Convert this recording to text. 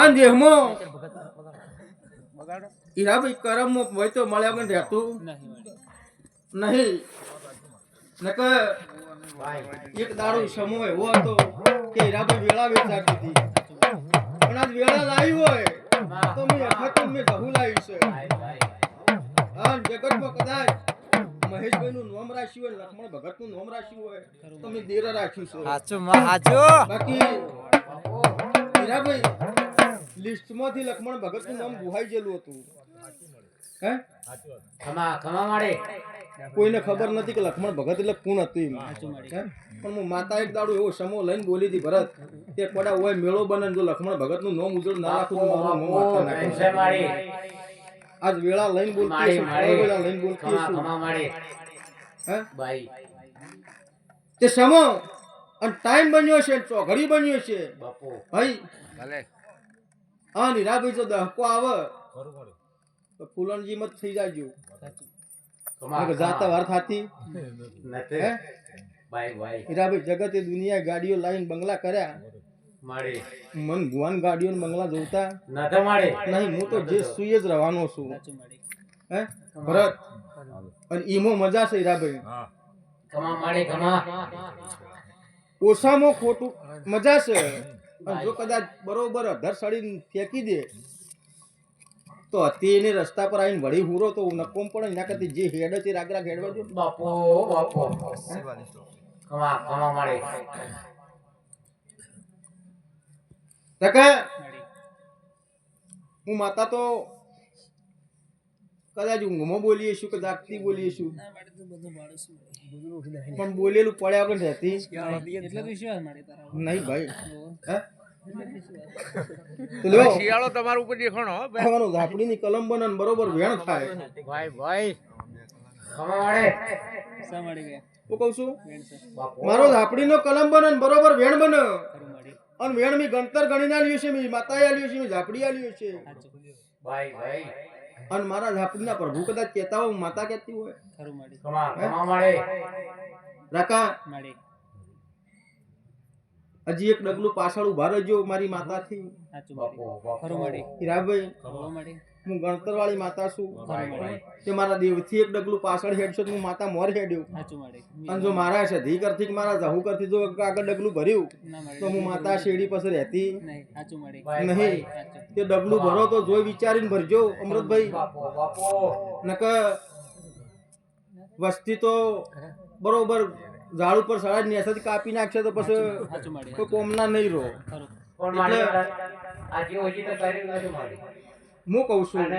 આ દેહમાં હીરાભાઈ કરમમાં હોય તો મળ્યા પણ રહેતું નહીં. નકર એક દાડો સમૂહ એવો હતો કે હીરાભાઈ વેળા વેચાતી હતી. પણ આજ વેળા લાવી હોય તો મેં અખત મેં ઘઉં લાવી છે. હા જગતમાં કદાચ મહેશભાઈ નું નામ રાખ્યું હોય લક્ષ્મણ ભગતનું નામ રાખ્યું હોય તો મેં દેર રાખ્યું છે. બાકી હીરાભાઈ લિસ્ટમાંથી લક્ષ્મણ ભગતનું નામ ગુહાઈ ગયેલું હતું. હે? ખમા ખમા માડે. કોઈને ખબર નથી કે લક્ષ્મણ ભગત એટલે કોણ હતું પણ હું માતા એક દાડો એવો સમો લઈને બોલી હતી ભરત કે પડા હોય મેળો બને ને જો લક્ષ્મણ ભગતનું નામ ઉજળ ના રાખું તો મારું આજ વેળા લઈને બોલતી વેળા લઈને બોલતી ખમા માડે. હે? ભાઈ તે સમો. અને ટાઈમ બન્યો છે ચોઘડી બન્યો છે. બાપો. ભાઈ ભલે. હા નીરાભાઈ જો દહકો આવે. તો ફૂલણજી મત થઈ જાજો. જાતા વાર થાતી. જગત હીરાભાઈ જગતે દુનિયા ગાડીઓ લાઈન બંગલા કર્યા. માડી મન ભુવાન ગાડીઓ ને બંગલા જોતા. માડે નહીં હું તો જે સુઈ જ રહેવાનો છું. હે? ભરત. અને ઈમો મજા છે હીરાભાઈ માડે ઓછામાં ખોટું મજા છે. અને જો કદાચ બરોબર અધર સડીને ફેંકી દે તો તેને રસ્તા પર આવીને વળી હુરો તો નકોમ પડે એના કરતી જે હેડ છે રાગ રાગ હેડવા જો બાપો બાપો. કમા કમા મારે તકે હું માતા તો કદાચ ઊંઘમાં બોલીએ છું કે જાગતી બોલીએ છું પણ બોલેલું પડ્યા વગર રહેતી? નહીં ભાઈ. હે? તો લ્યો, શિયાળો તમારા ઉપર દેખાણો હો ભાઈ. તમારો ઝાપડીની કલમ બનન બરોબર વેણ થાય. ભાઈ ભાઈ. હું કહું છું મારો ઝાપડીનો કલમ બનન બરોબર વેણ બન. અને વેણ મી ગણતર ગણીને આલ્યું છે મી માતાએ આલ્યું છે મી ઝાપડી આલ્યું છે. ભાઈ બાઈ અને મારા ઝાપડીના પ્રભુ કદાચ કહેતા હોય. માતા કહેતી હોય રાકા હજી એક ડગલું પાછળ ઊભા રહેજો મારી માતાથી. હીરાભાઈ હું ગણતર વાળી માતા છું. કે મારા દેવથી એક ડગલું પાછળ હેડશો તો હું માતા મોર હેડ્યો. અને જો મારા સધી કરથી કે મારા જહુ કરથી જો આગળ ડગલું ભર્યું તો હું માતા શેરડી પાસે રહેતી. નહીં તે ડગલું ભરો તો જોઈ વિચારીને ભરજો અમૃતભાઈ. બાપુ બાપુ. નક વસ્તી તો બરોબર ઝાડ ઉપર સડા નેસાથી કાપી નાખશે તો પછી કોઈ કોમના નહીં રહો. હું કહું છું.